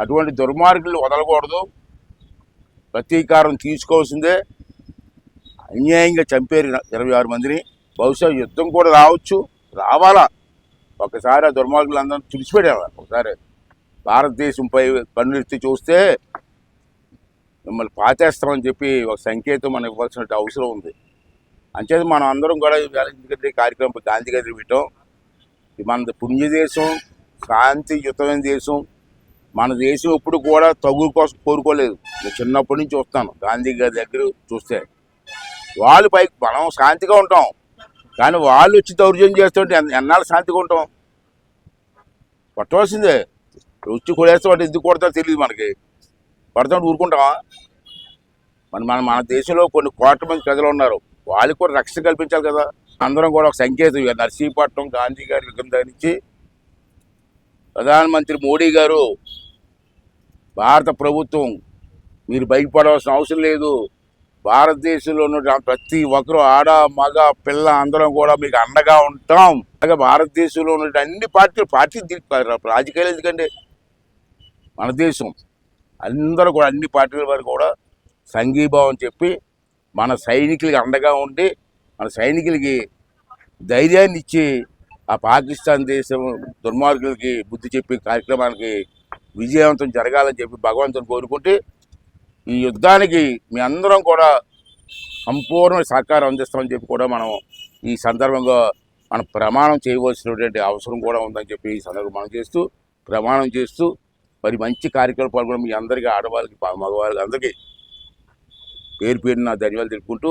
అటువంటి దుర్మార్గులు వదలకూడదు. ప్రతీకారం తీసుకోవాల్సిందే. అన్యాయంగా చంపారు ఇరవై ఆరు మందిని. బహుశా యుద్ధం కూడా రావచ్చు. రావాలా? ఒకసారి ఆ దుర్మార్గులందరం తుడిచిపెట్టాలి? ఒకసారి భారతదేశంపై కన్నులెత్తి చూస్తే మిమ్మల్ని పాతేస్తామని చెప్పి ఒక సంకేతం మనం ఇవ్వాల్సిన అవసరం ఉంది. అంచేది మనం అందరం కూడా ఇవాళ కార్యక్రమం గాంధీ గారి మన పుణ్యదేశం శాంతియుతమైన దేశం. మన దేశం ఇప్పుడు కూడా తగు కోసం కోరుకోలేదు. నేను చిన్నప్పటి నుంచి చూస్తాను. గాంధీ గారి దగ్గర చూస్తే. వాళ్ళు పైకి మనం శాంతిగా ఉంటాం. కానీ వాళ్ళు వచ్చి దౌర్జన్యం చేస్తుంటే ఎన్నాళ్ళు శాంతిగా ఉంటాం? పట్టవలసిందే. వచ్చి కొడేస్తామంటే ఎందుకు కొడతారో తెలియదు మనకి. పడతాం ఊరుకుంటామా? మన మన మన దేశంలో కొన్ని కోట్ల మంది ప్రజలు ఉన్నారు. వాళ్ళకి కూడా రక్షణ కల్పించాలి కదా. అందరం కూడా ఒక సంకేతం. నర్సీపట్నం గాంధీ గారి విగ్రహం దగ్గర నుంచి ప్రధానమంత్రి మోడీ గారు భారత ప్రభుత్వం మీరు భయపడవలసిన అవసరం లేదు. భారతదేశంలో ఉన్న ప్రతి ఒక్కరు ఆడ మగ పిల్ల అందరం కూడా మీకు అండగా ఉంటాం. అలాగే భారతదేశంలో ఉన్న అన్ని పార్టీలు పార్టీ రాజకీయాలు ఎందుకంటే మన దేశం. అందరూ కూడా అన్ని పార్టీల వారు కూడా సంఘీభావం చెప్పి మన సైనికులకి అండగా ఉండి మన సైనికులకి ధైర్యాన్ని ఇచ్చి ఆ పాకిస్తాన్ దేశం దుర్మార్గులకి బుద్ధి చెప్పే కార్యక్రమానికి విజయవంతం జరగాలని చెప్పి భగవంతుని కోరుకుంటే ఈ యుద్ధానికి మీ అందరం కూడా సంపూర్ణ సహకారం అందిస్తామని చెప్పి కూడా మనం ఈ సందర్భంగా మనం ప్రమాణం చేయవలసినటువంటి అవసరం కూడా ఉందని చెప్పి ఈ సందర్భంగా మనం చేస్తూ ప్రమాణం చేస్తూ మరి మంచి కార్యక్రమాలు కూడా మీ అందరికీ ఆడవాళ్ళకి మగవాళ్ళకి అందరికీ పేరు పేరు నా ధన్యవాదాలు తెలుపుకుంటూ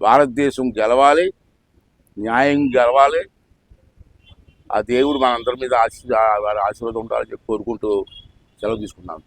భారతదేశం గెలవాలి న్యాయం గెలవాలి ఆ దేవుడు మనందరి మీద ఆశీ వారి ఆశీర్వాదం ఉండాలని చెప్పి కోరుకుంటూ సెలవు తీసుకున్నాను